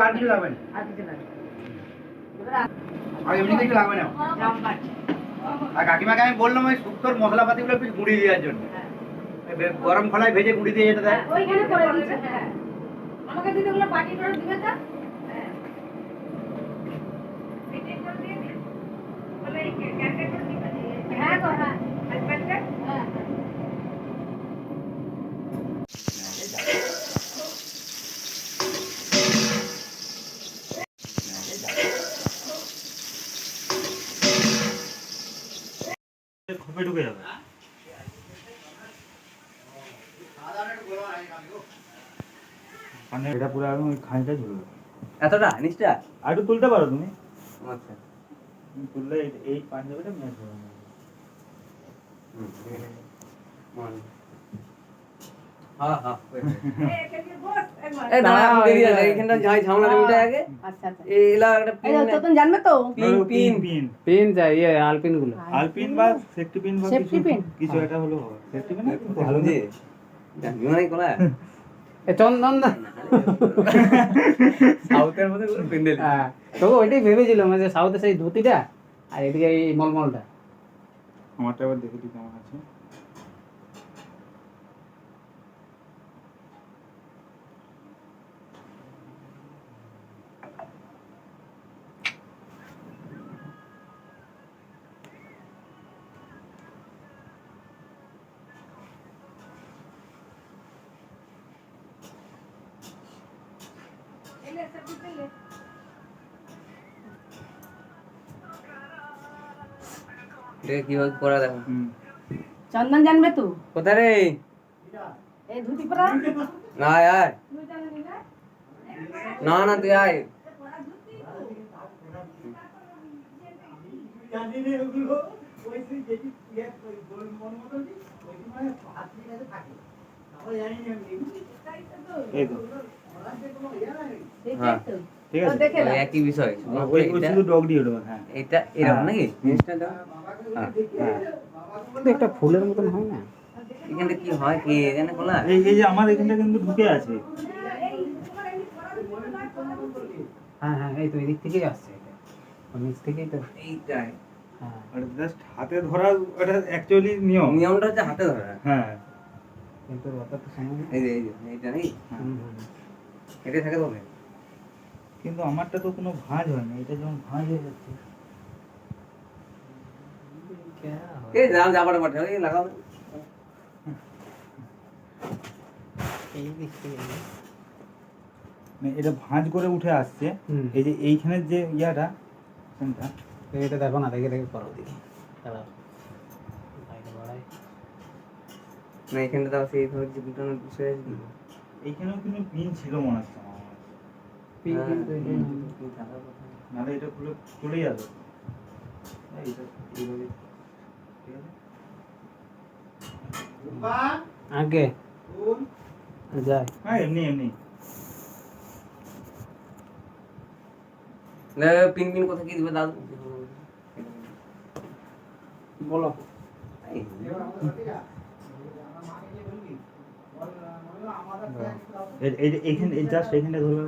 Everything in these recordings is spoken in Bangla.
আর কিছু লাগবে না। আর কাকিমাকে আমি বললাম ওই শুক্তোর মশলাপাতিগুলো একটু গুঁড়ি দেওয়ার জন্য। গরম খোলায় ভেজে গুঁড়ি দিয়ে যেটা দেয়। ওইখানে করে দিচ্ছে আমাকে দিদি পাটি করে দিবে তো? খোপে ঢুকে যাবে। মানে এটা পুরো একদম ওই খানিটা ঝুলবে এতটা? নিচটা? আর একটু তুলতে পারো তুমি। আচ্ছা। তুমি তুললে এই- পাঞ্জাবিটা ম্যাচ হবে না। আলপিনগুলো। আলপিন বা সেফটি পিন বা কিছু একটা হলো সেফটি পিন ভালো যে। বিমানে কোলা চন্দন দা সাউথের মধ্যে পুরো পিন্ডেল হ্যাঁ তবু ওইটাই ভেবেছিলাম যে সাউথে সেই ধুতিটা আর এদিকে এই মলমলটা। আমারটা এবার দেখে দিই কেমন আছে? এটা কীভাবে করা দেখো। হুম। চন্দন জানবে তো? কোথায় রে? এই ধুতি পরা? না আয়। না না তুই আয়। এই তো। ঠিক তো আছে দেখে নাও। একই বিষয়। ওই ওই এটা- শুধু ডগ দিয়ে হ্যাঁ। এটা এরকম হ্যাঁ। নাকি? জিনিসটা দাও। হ্যাঁ হ্যাঁ। একটা ফুলের মতন হয় না। এখানটা কি হয় কি? এখানে খোলা? এই এই যে আমার এখানটা কিন্তু ঢুকে আছে। হ্যাঁ হ্যাঁ এই তো এদিক থেকেই আসছে এটা। নিচ থেকেই তো এইটাই। হ্যাঁ। জাস্ট হাতে ধরা ওটা অ্যাকচুয়ালি নিয়ম। নিয়মটা হচ্ছে হাতে ধরা। হ্যাঁ। কিন্তু অত তো সময় নেই। এই যে এইটা হুম। থাকে তবে? কিন্তু আমারটা তো কোনো ভাঁজ হয় না এটা যেমন ভাঁজ হয়ে যাচ্ছে। এই দাম যাবার পাঠা এই লাগাও। এই দিক মানে এটা ভাঁজ করে উঠে আসছে এই যে এইখানের যে ইয়াটা কোনটা এটা দেখো না দেখে দেখে করো বাড়াই না এখানটা দাও সেই ধর বুটানোর বিষয় এইখানেও কিন্তু পিন ছিল মনে হচ্ছে নাহলে এটা খুলে চলে যাবে এইটা এইভাবে। ঠিক আছে? আগে। হ্যাঁ এমনি এমনি। পিন পিন কথা কি দিবে দাদু? বলো। এই, এই- এই যে- এইখানে এই জাস্ট এইখানটা ধরবে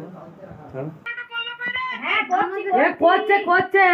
করছে করছে।